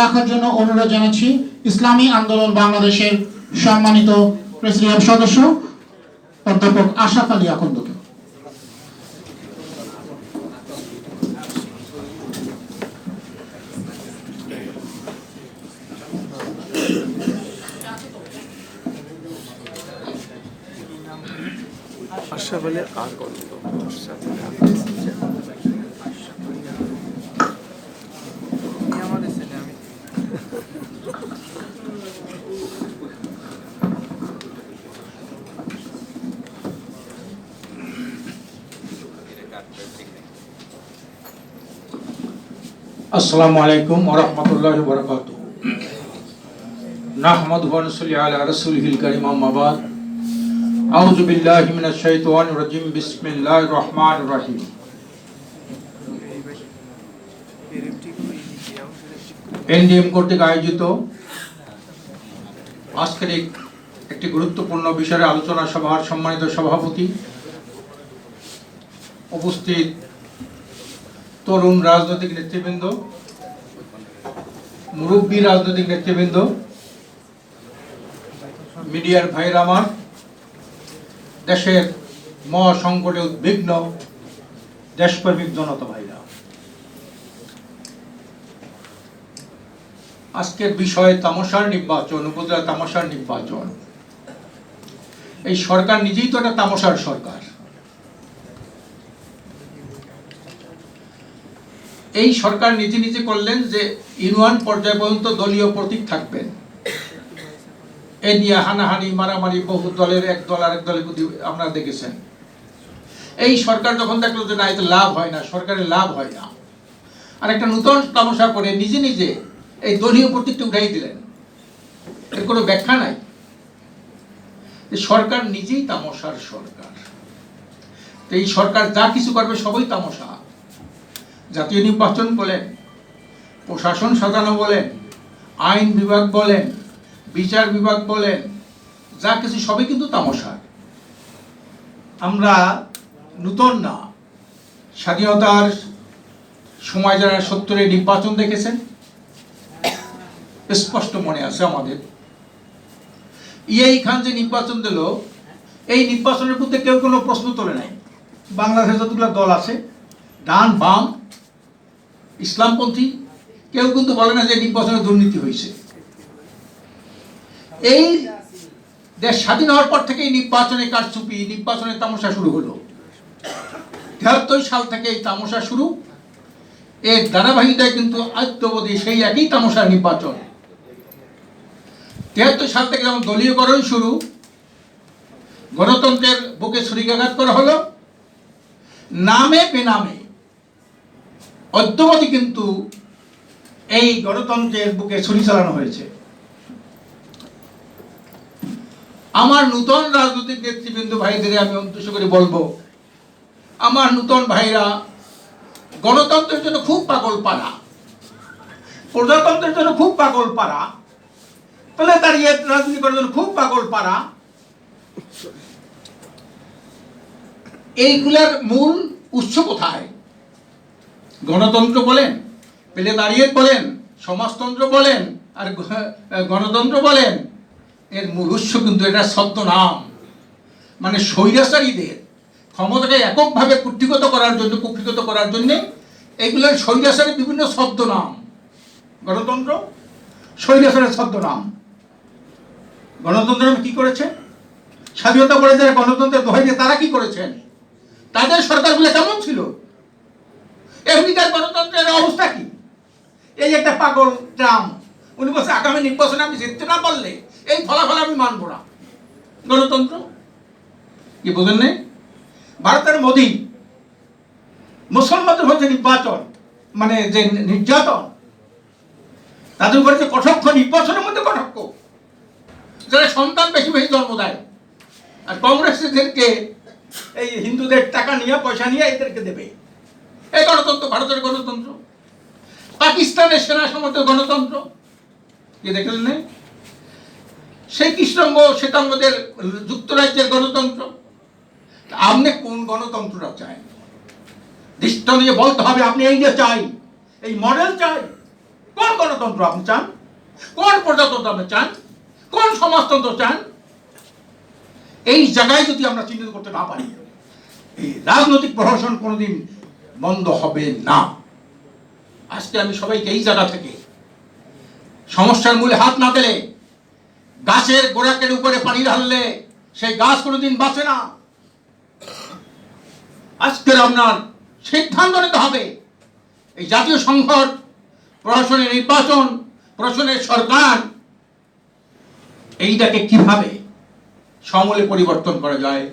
রাখার জন্য অনুরোধ জানাচ্ছি, ইসলামী আন্দোলন বাংলাদেশের সম্মানিত প্রেসিডিয়াম সদস্য, অধ্যাপক আশরাফ আলী আকন্দকে। আশরাফ আলী আর কত আশরাফ আলী আর আমাদের ছেলে আমি আসসালামু আলাইকুম ওরহমতুল্লাহ বরকাত নাহমদ ওয়ানসলি আলা বিল্লাহি বিসমিল্লাহির রহমানির রহিম। এনডিএম কর্তৃক আয়োজিত আজকের একটি গুরুত্বপূর্ণ বিষয়ে আলোচনা সভার সম্মানিত সভাপতি উপস্থিত তরুণ রাজনৈতিক নেতৃবৃন্দ, মুরব্বী রাজনৈতিক নেতৃবৃন্দ, মিডিয়ার ভাইয়ের আমার, দেশের মহাসংকটে উদ্বিগ্ন, দেশপ্রেমিক জনতা ভাইরা। আজকের বিষয় তামাশার নির্বাচন, উপজেলা তামাশার নির্বাচন। এই সরকার নিজেই তো একটা তামাশার সরকার। এই সরকার নিজে নিজে করলেন যে ইউনিয়ন পর্যায় পর্যন্ত দলীয় প্রতীক থাকবেন এ নিয়ে হানাহানি, মারামারি বহু দলের এক দল আরেক দলের প্রতি আপনারা দেখেছেন। এই সরকার যখন দেখল যে না, এতে লাভ হয় না, সরকারের লাভ হয় না। আর একটা নূতন তামাশা করে নিজে নিজে এই দলীয় প্রতীকটা উঠাই দিলেন। এর কোনো ব্যাখ্যা নাই। সরকার নিজেই তামাশার সরকার। এই সরকার যা কিছু করবে সবই তামাশা। জাতীয় নির্বাচন বলেন প্রশাসন সাজানো বলেন আইন বিভাগ বলেন বিচার বিভাগ বলেন যা কিছু সবই কিন্তু তামাশা। আমরা নূতন না, স্বাধীনতার সময় যারা সত্তরে নির্বাচন দেখেছেন, স্পষ্ট মনে আছে আমাদের। ইয়েই খান যে নির্বাচন দিল, এই নির্বাচনের মধ্যে কেউ কোনো প্রশ্ন তোলে নাই। বাংলাদেশে যতগুলো দল আছে, ডান বাম ইসলামপন্থী, কেউ কিন্তু বলে না যে নির্বাচনে দুর্নীতি হয়েছে। এই দেশ স্বাধীন হওয়ার পর থেকেই নির্বাচনে কারচুপি, নির্বাচনের তামাশা শুরু হলো। তেহাত্তর সাল থেকে এই তামাশা শুরু। এর ধারাবাহিকতায় কিন্তু আত্মবোধী সেই একই তামাশা নির্বাচন। তেহাত্তর সাল থেকে যেমন দলীয়করণ শুরু, গণতন্ত্রের বুকে ছুরিকাঘাত করা হলো। নামে বেনামে অদ্যবধি কিন্তু এই গণতন্ত্রের বুকে ছুরি চালানো হয়েছে। আমার নূতন রাজনৈতিক নেতৃবৃন্দ ভাইদের আমি উদ্দেশ্য করে বলব, আমার নূতন ভাইরা গণতন্ত্রের জন্য খুব পাগল পারা প্রজাতন্ত্রের জন্য খুব পাগল পারা তাহলে দাঁড়িয়ে রাজনীতি করার জন্য খুব পাগল পারা এইগুলার মূল উৎস কোথায়? গণতন্ত্র বলেন, পেলে দাঁড়িয়ে বলেন, সমাজতন্ত্র বলেন, আর গণতন্ত্র বলেন, এর মূল কিন্তু এটা শব্দ নাম। মানে স্বৈরাচারীদের ক্ষমতাকে এককভাবে কুক্ষিগত করার জন্য, কুক্ষিগত করার জন্যে এইগুলোর স্বৈরাচারের বিভিন্ন শব্দ নাম। গণতন্ত্র? স্বৈরাচারের শব্দ নাম। গণতন্ত্র কি করেছে? স্বাধীনতা বলে যারা গণতন্ত্রের দোহাই দিয়ে তারা কি করেছেন? তাদের সরকারগুলো কেমন ছিল? আমেরিকার গণতন্ত্রের অবস্থা কি? এই একটা পাগল ট্রাম্প উনি বলছে, আগামী নির্বাচনে আমি জিততে না পারলে এই ফলাফল আমি মানবো না। গণতন্ত্র? কি বোঝেন নেই? ভারতের মোদী, মুসলমানদের হচ্ছে নির্বাচন মানে যে নির্যাতন, তাদের উপরে যে কঠক্ষ নির্বাচনের মধ্যে কঠক্ষ যারা সন্তান বেশি বেশি জন্ম দেয়, আর কংগ্রেস এদেরকে এই হিন্দুদের টাকা নিয়ে, পয়সা নিয়ে এদেরকে দেবে। এই গণতন্ত্র, ভারতের গণতন্ত্র। পাকিস্তানের সেনা সমর্থ গণতন্ত্র। দেখলেন? সেই কৃষ্ণাঙ্গ শ্বেতাঙ্গদের যুক্তরাজ্যের গণতন্ত্র। আপনি কোন গণতন্ত্রটা চান দৃষ্টান্ত দিয়ে বলতে হবে, আপনি এই যে চাই, এই মডেল চাই। কোন গণতন্ত্র আপনি চান? কোন প্রজাতন্ত্র আপনি চান? কোন সমাজতন্ত্র চান? এই জায়গায় যদি আমরা চিহ্নিত করতে না পারি, এই রাজনৈতিক প্রহসন কোনোদিন বন্ধ হবে না। আজকে আমি সবাইকে এই জায়গা থেকে সমস্যার মূলে হাত না দিলে, গাছের গোড়াকের উপরে পানি ঢাললে সেই গাছ কোনোদিন বাঁচে না। আজকের আপনার সিদ্ধান্ত নিতে হবে। এই জাতীয় সংকট প্রশাসনের নির্বাচন, প্রশাসনের সরকার, এইটাকে কীভাবে সমূলে পরিবর্তন করা যায়?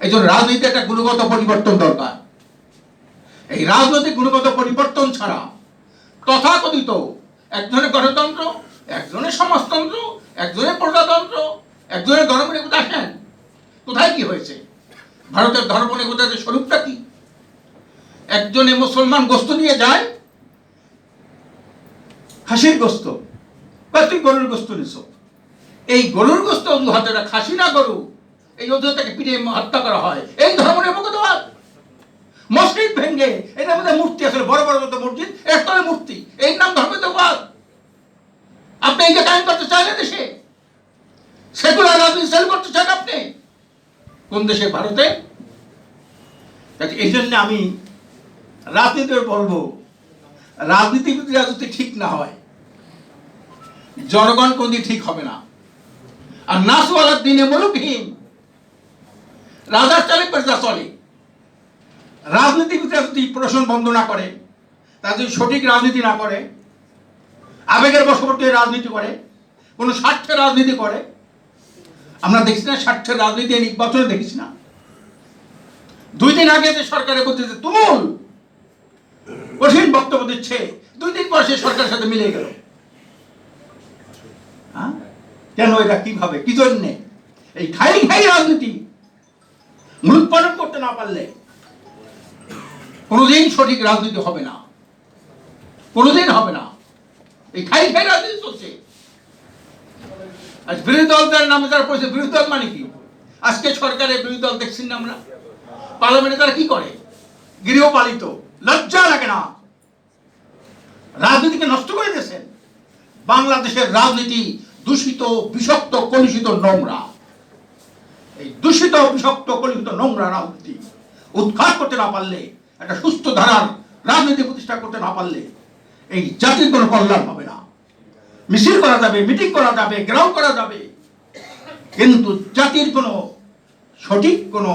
এই জন্য রাজনীতিতে একটা গুণগত পরিবর্তন দরকার। এই রাজনৈতিক গুণগত পরিবর্তন ছাড়া তথাকথিত একজনের গণতন্ত্র, একজনের সমাজতন্ত্র, একজনের প্রজাতন্ত্র, একজনের গণপরিকতা আসেন। কোথায় কি হয়েছে? ভারতের ধর্মনিকতাদের স্বরূপটা কি? একজনে মুসলমান গোস্ত নিয়ে যায়, খাসির গোস্ত তুই গরুর গোস্ত নিছো। এই গরুর গোস্ত অজুহাতে এটা খাসি না গরু, এই অজুহাতে পিঠে হত্যা করা হয়। এই ধর্মের মুখতবাদ মসজিদ ভেঙ্গে এটার মধ্যে মূর্তি আসলে বড় বড় মতো মসজিদ এর তলে মূর্তি এই নাম ধর্মতবাদ আপনি এই যে কায়েম করতে চান দেশে, সেকুলার রাজনীতি চালু করতে চান আপনি, কোন দেশে? ভারতে? এই জন্য আমি রাজনীতির বলব রাজনীতিবিদরা যদি ঠিক না হয়। জনগণ কোনদিন ঠিক হবে না। আর নাচওয়ালার দিনে মুলুকহীন রাজার চলে প্রজা চলে রাজনীতিবিদরা যদি প্রশ্ন বন্ধ না করে, তারা যদি সঠিক রাজনীতি না করে, আবেগের বশবর্তী রাজনীতি করে, কোনো স্বার্থের রাজনীতি করে, আমরা দেখছি না স্বার্থের রাজনীতি নির্বাচনে দেখেছি না। দুই দিন আগে যে সরকারের প্রতি তুমুল কঠিন বক্তব্য দিচ্ছে, দুই দিন পর সে সরকারের সাথে মিলে গেল। হ্যাঁ? কেন এটা কীভাবে? কি জন্যে? এই খাই খাই রাজনীতি। মূল পালন করতে না পারলে কোনোদিন সঠিক রাজনীতি হবে না। কোনোদিন হবে না। এই খাই খাই রাজনীতি চলছে। আজ বিরোধী দলদের নামে তারা পড়েছে বিরোধী দল মানে কি? আজকে সরকারের বিরোধী দল দেখছেন না আমরা? পার্লামেন্টে তারা কি করে? গৃহপালিত। লজ্জা লাগে না। রাজনীতিকে নষ্ট করে দিয়েছেন। বাংলাদেশের রাজনীতি দূষিত, বিষাক্ত, কলুষিত নোংরা। এই দূষিত, বিষাক্ত, কলুষিত নোংরা রাজনীতি উৎখাত করতে না পারলে একটা সুস্থ ধারার রাজনীতি প্রতিষ্ঠা করতে না পারলে এই জাতির কোনো কল্যাণ হবে না। মিছিল করা যাবে, মিটিং করা যাবে, গ্রাউন্ড করা যাবে। কিন্তু জাতির কোনো সঠিক কোনো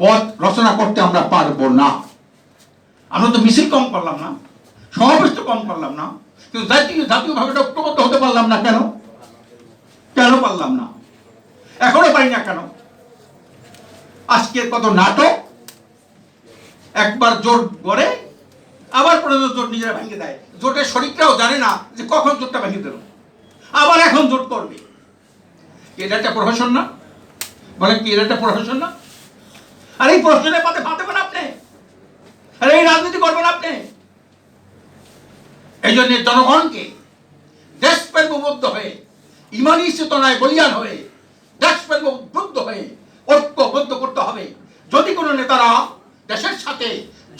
পথ রচনা করতে আমরা পারব না। আমরা তো মিছিল কম করলাম না, সমাবেশ তো কম করলাম না, কিন্তু জাতীয় জাতীয়ভাবে ঐক্যবদ্ধ হতে পারলাম না কেন? কেন পারলাম না? এখনও পারি না কেন? আজকের কত নাটক একবার জোট গড়ে, আবার পর্যন্ত জোট নিজেরা ভেঙে দেয়। জোটের শরিকরাও জানে না যে কখন জোটটা ভেঙে দিল আবার এখন জোট করবে। এটা একটা প্রহসন না? বলেন কি এটা একটা প্রহসন না? আর এই প্রশ্নের পথে পাঠাবেন আপনি। আর এই রাজনীতি করবেন আপনি। এই জন্য জনগণকে দেশপ্রেম উদ্বুদ্ধ হয়ে, ইমানি চেতনায় বলিয়ান হয়ে দেশপ্রেম উদ্বুদ্ধ হয়ে, ঐক্যবদ্ধ করতে হবে। যদি কোনো নেতারা দেশের সাথে,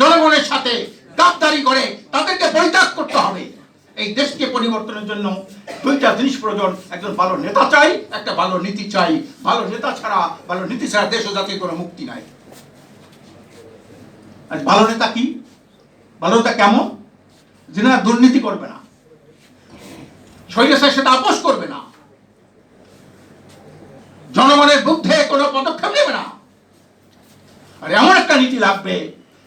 জনগণের সাথে গাদ্দারি করে তাদেরকে পরিত্যাগ করতে হবে। এই দেশকে পরিবর্তনের জন্য দুইটা জিনিস প্রয়োজন। একজন ভালো নেতা চাই, একটা ভালো নীতি চাই। ভালো নেতা ছাড়া, ভালো নীতি ছাড়া দেশ ও জাতির কোনো মুক্তি নাই। আজ ভালো নেতা কি? ভালো নেতা কেমন? যিনি দুর্নীতি করবে না। স্বৈরাচারের সাথে আপোষ করবে না। জনগণের বুদ্ধে কোনো পদক্ষেপ নেবে আর এমন একটা নীতি লাগবে,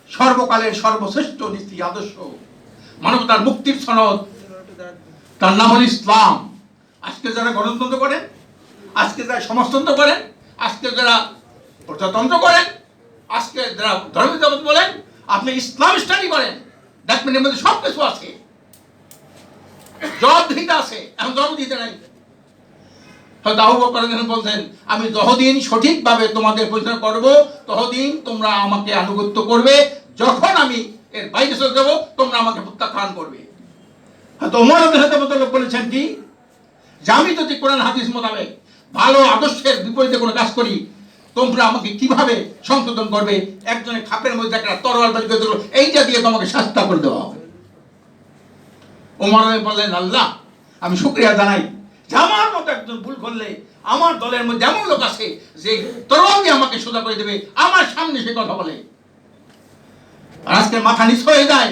সর্বকালের সর্বশ্রেষ্ঠ নীতি, আদর্শ। মানবতার মুক্তির সনদ। তার নাম হল ইসলাম। আজকে যারা গণতন্ত্র করেন, আজকে যারা সমাজতন্ত্র করেন, আজকে যারা প্রজাতন্ত্র করেন, আজকে যারা ধর্মীয় জগৎ বলেন, আপনি ইসলাম স্টাডি করেন, দেখবেন এর মধ্যে সব কিছু আছে। জবাব দিতে আছে, এখন জবাব দিতে নাই। হয়তো আবু বকর বলছেন, আমি যতদিন সঠিকভাবে তোমাদের পরিচালনা করব, ততদিন তোমরা আমাকে আনুগত্য করবে। যখন আমি এর বাইরে চলে যাব, তোমরা আমাকে প্রত্যাখ্যান করবে। হয়তো ওমর লোক বলেছেন কি? যে আমি যদি কোরআন হাদিস মোতাবেক ভালো আদর্শের বিপরীতে কোনো কাজ করি, তোমরা আমাকে কীভাবে সংশোধন করবে? একজনের খাপের মধ্যে একটা তরোয়াল বাড়ি করে দিল, এইটা দিয়ে তোমাকে শাস্তা করে দেওয়া হবে। ওমর বললেন, আল্লাহ, আমি শুক্রিয়া জানাই আমার মতো একজন ভুল করলে আমার দলের মধ্যে এমন লোক আছে যে দিয়ে আমাকে সোজা করে দেবে, আমার সামনে সে কথা বলে। আজকে মাথা নিচ হয়ে যায়।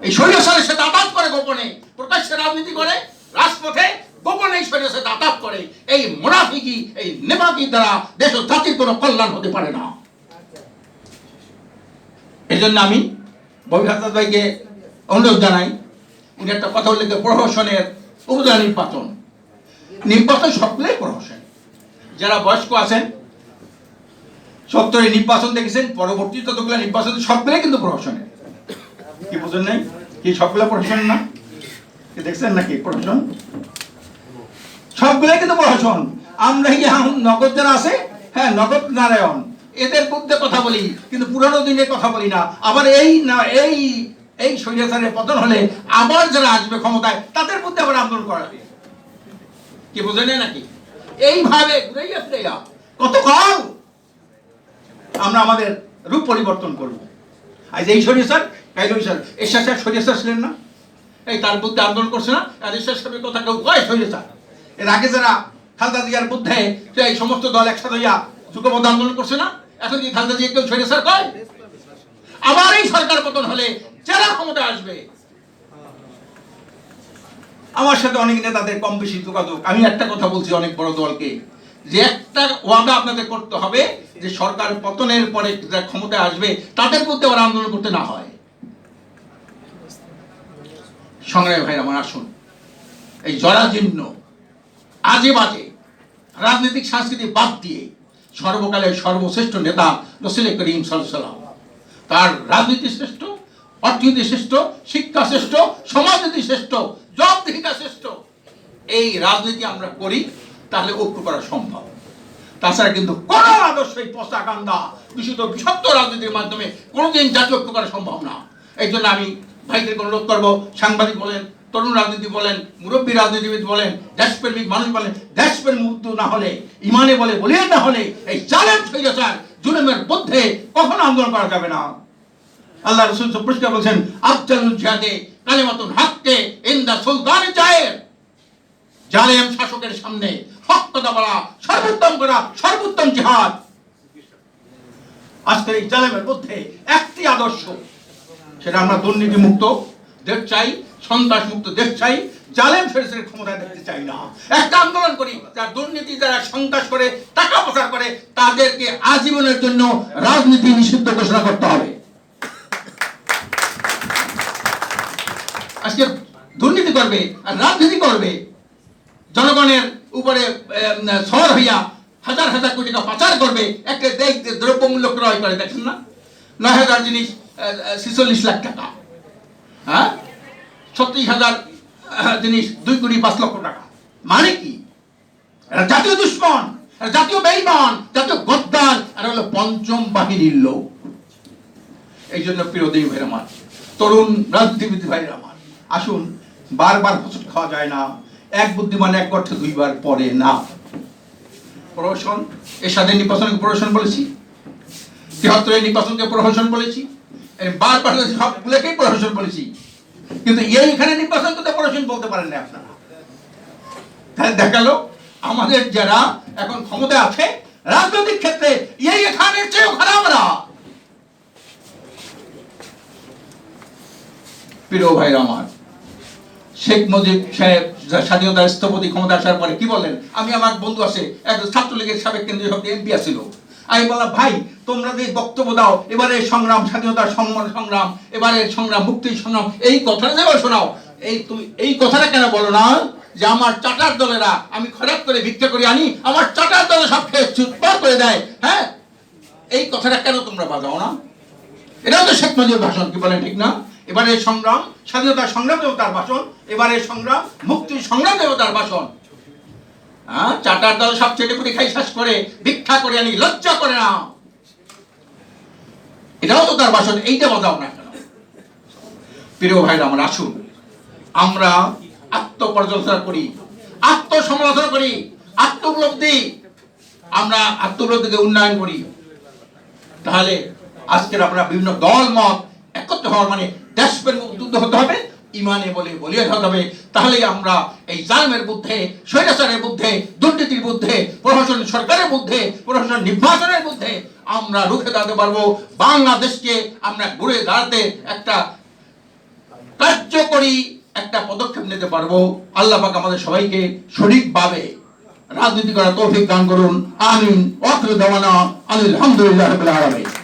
এই শরীরের সাথে আঘাত করে গোপনে, প্রকাশ্যে রাজনীতি করে, রাজপথে গোপনে এই শরীরের সাথে আঘাত করে। এই মুনাফিকি, এই নেপাকি দ্বারা দেশ জাতির কোনো কল্যাণ হতে পারে না। এই জন্য আমি ববি ভাইকে অনুরোধ জানাই। উনি একটা কথা উল্লেখ প্রহসনের উপজেলা নির্বাচন। নির্বাচন সকলেই প্রহসন। যারা বয়স্ক আছেন সত্তরে নির্বাচন দেখেছেন, পরবর্তী ততগুলো নির্বাচন সবগুলোই কিন্তু প্রহসনের কি বুঝেন নাই? কি সবগুলো প্রহসন না? দেখছেন নাকি প্রহসন? সবগুলোই কিন্তু প্রহসন। আমরা কি নগদ যারা আছে? হ্যাঁ নগদ নারায়ণ। এদের মধ্যে কথা বলি, কিন্তু পুরানো দিনের কথা বলি না। আবার এই না, এই এই স্বৈরাচারের পতন হলে আবার যারা আসবে ক্ষমতায়, তাদের মধ্যে আবার আন্দোলন করা কি বুঝেন নাকি? এইভাবে ফিরাইয়া কতকাল আমরা আমাদের রূপ পরিবর্তন করব। আজ এই স্যার কাইল স্যার সাহেব শরীর স্যার ছিলেন না? এই তার বুদ্ধে আন্দোলন করছে না? আর এরশাদ সাহেবের কথা কেউ কয় স্যার এর আগে যারা খালদা জিয়ার বুদ্ধে এই সমস্ত দল একসাথে হইয়া যুগবদ্ধ আন্দোলন করছে না, এখন কি খালদা জিয়া কেউ স্যার কয়? আবার এই সরকার পতন হলে যারা ক্ষমতায় আসবে। আমার সাথে অনেক নেতাদের কম বেশি যোগাযোগ। আমি একটা কথা বলছি অনেক বড় দলকে। যে একটা ওয়াদা আপনাদের করতে হবে যে সরকার পতনের পরে যারা ক্ষমতায় আসবে, তাদের প্রতি আবার আন্দোলন করতে না হয়। সংগ্রামী ভাই আমার আসুন। এই জরাজীর্ণ আজে বাজে রাজনৈতিক সংস্কৃতি বাদ দিয়ে সর্বকালের সর্বশ্রেষ্ঠ নেতা রসুল করিম সাল্লাম তার রাজনীতি শ্রেষ্ঠ অর্থনীতি শ্রেষ্ঠ শিক্ষা শ্রেষ্ঠ সমাজনীতি শ্রেষ্ঠ জবাবদিহিতা শ্রেষ্ঠ এই রাজনীতি আমরা করি, তাহলে ঐক্য করা সম্ভব। তাছাড়া কিন্তু কোন আদর্শই পচা কান্দা বিশুদ্ধ বিষাক্ত রাজনীতির মাধ্যমে কোনোদিন জাতীয় ঐক্য করা সম্ভব না। এই জন্য আমি ভাইদেরকে অনুরোধ করব, সাংবাদিক বলেন, তরুণ রাজনীতি বলেন, মুরব্বী রাজনীতিবিদ বলেন, দেশপ্রেমিক মানুষ বলেন, দেশপ্রেম মুক্ত না হলে, ইমানে বলে বলিয়ে না হলে, এই জালেম স্বৈরাচার, জুলুমের মধ্যে কখনো আন্দোলন করা যাবে না। আল্লাহ রসুল পরিষ্কার বলছেন, আফজালুল জিহাদে কালেমাতুন হাক্কে ইন্দা সুলতান জায়ের। জালেম শাসকের সামনে হক কথা বলা, সর্বোত্তম করা, সর্বোত্তম জিহাদ। আজকের এই জালেমের মধ্যে একটি আদর্শ, সেটা আমরা দুর্নীতি মুক্ত দেশ চাই সন্ত্রাস মুক্ত দেশ চাই, জালেম ফেরেসের ক্ষমতা দেখতে চাই না। একটা আন্দোলন করি, যারা দুর্নীতি, যারা সন্ত্রাস করে, টাকা পাচার করে, তাদেরকে আজীবনের জন্য রাজনীতি নিষিদ্ধ ঘোষণা করতে হবে। আজকে দুর্নীতি করবে আর রাজনীতি করবে, জনগণের উপরে সর হইয়া হাজার হাজার কোটি টাকা পাচার করবে, একটা দেশ দ্রব্যমূল্য ক্রয় করে, দেখেন না? নয় হাজার জিনিস ছিচল্লিশ লাখ টাকা। হ্যাঁ? ছত্রিশ হাজার জিনিস, দুই কোটি পাঁচ লক্ষ টাকা। মানে কি? জাতীয় দুশ্মন জাতীয় বেইমান, জাতীয় গদ্দার আর হলো পঞ্চম বাহিনীর লোক। এই জন্য প্রিয় দেবী আমার, তরুণ রাজনীতিবিদ ভাইয়ের আমার আসুন, বারবার হোঁচট খাওয়া যায় না। এক বুদ্ধিমান, এক গর্থে দুইবার পড়ে না। প্রহসন এর সাথে নির্বাচনকে প্রহসন বলেছি। তিহাত্তরের নির্বাচনকে প্রহসন বলেছি। বারবার সবগুলোকেই প্রহসন বলেছি। কিন্তু এইখানে নির্বাচন করতে প্রহসন বলতে পারেন না আপনারা। তাহলে দেখাল, আমাদের যারা এখন ক্ষমতায় আছে, রাজনৈতিক ক্ষেত্রে এই এখানের চেয়েও খারাপ আমরা প্রিয় ভাইরা আমার শেখ মুজিব সাহেব স্বাধীনতার স্থপতি ক্ষমতা আসার পরে কি বলেন? আমি আমার বন্ধু আছে এক ছাত্রলীগের সাবেক কেন্দ্রীয় সভাপতি, এমপি আছিল। আমি বললাম, ভাই, তোমরা যে বক্তব্য দাও, এবারে সংগ্রাম স্বাধীনতার সম্মান, সংগ্রাম, এবারে সংগ্রাম মুক্তির সংগ্রাম, এই কথাটা যেবার শোনাও, এই তুমি, এই কথাটা কেন বলো না? যে আমার চাটার দলেরা আমি খরাব করে ভিক্ষা করে আনি, আমার চাটার দলে সব খেয়ে চুটপাট করে দেয় হ্যাঁ? এই কথাটা কেন তোমরা বাজাও না? এটাও তো শেখ মুজিবের ভাষণ, কি বলে ঠিক না? এবারে সংগ্রাম, স্বাধীনতা, সংগ্রাম এবং দেবতার ভাষণ এবারে সংগ্রাম মুক্তি সংগ্রাম দেবতার ভাষণ। হ্যাঁ চাটার দল সব ছেলে পুরি খাই শেষ করে, ভিক্ষা করে আনি, লজ্জা করে না। এটাও তো তার ভাষণ, এইটা বাজাও না প্রিয় ভাইরা, আমার আসুন। আমরা আত্মপর্যালোচনা করি, আত্মসমালোচনা করি আত্মোপলব্ধি আমরা আত্মোপলব্ধিকে উন্নয়ন করি। তাহলে আজকের আমরা বিভিন্ন দল মত একত্র হওয়ার মানে দেশপ্রেম উদ্বুদ্ধ হতে হবে ইমানে বলে বলিয়ে হবে তাহলেই আমরা এই জালমের বুদ্ধে, স্বৈরাচারের বুদ্ধে, দুর্নীতির বুদ্ধে প্রশাসন সরকারের বুদ্ধে প্রশাসন নির্বাচনের বুদ্ধে আমরা রুখে দাঁড়াতে পারব। বাংলাদেশকে আমরা ঘুরে দাঁড়াতে একটা কার্যকরী একটা পদক্ষেপ নিতে পারব। আল্লাহ পাক আমাদের সবাইকে সঠিকভাবে রাজনীতি করার তৌফিক দান করুন। আমিন। ওয়াকরু দাওয়ানা আলহামদুলিল্লাহ আলামিন।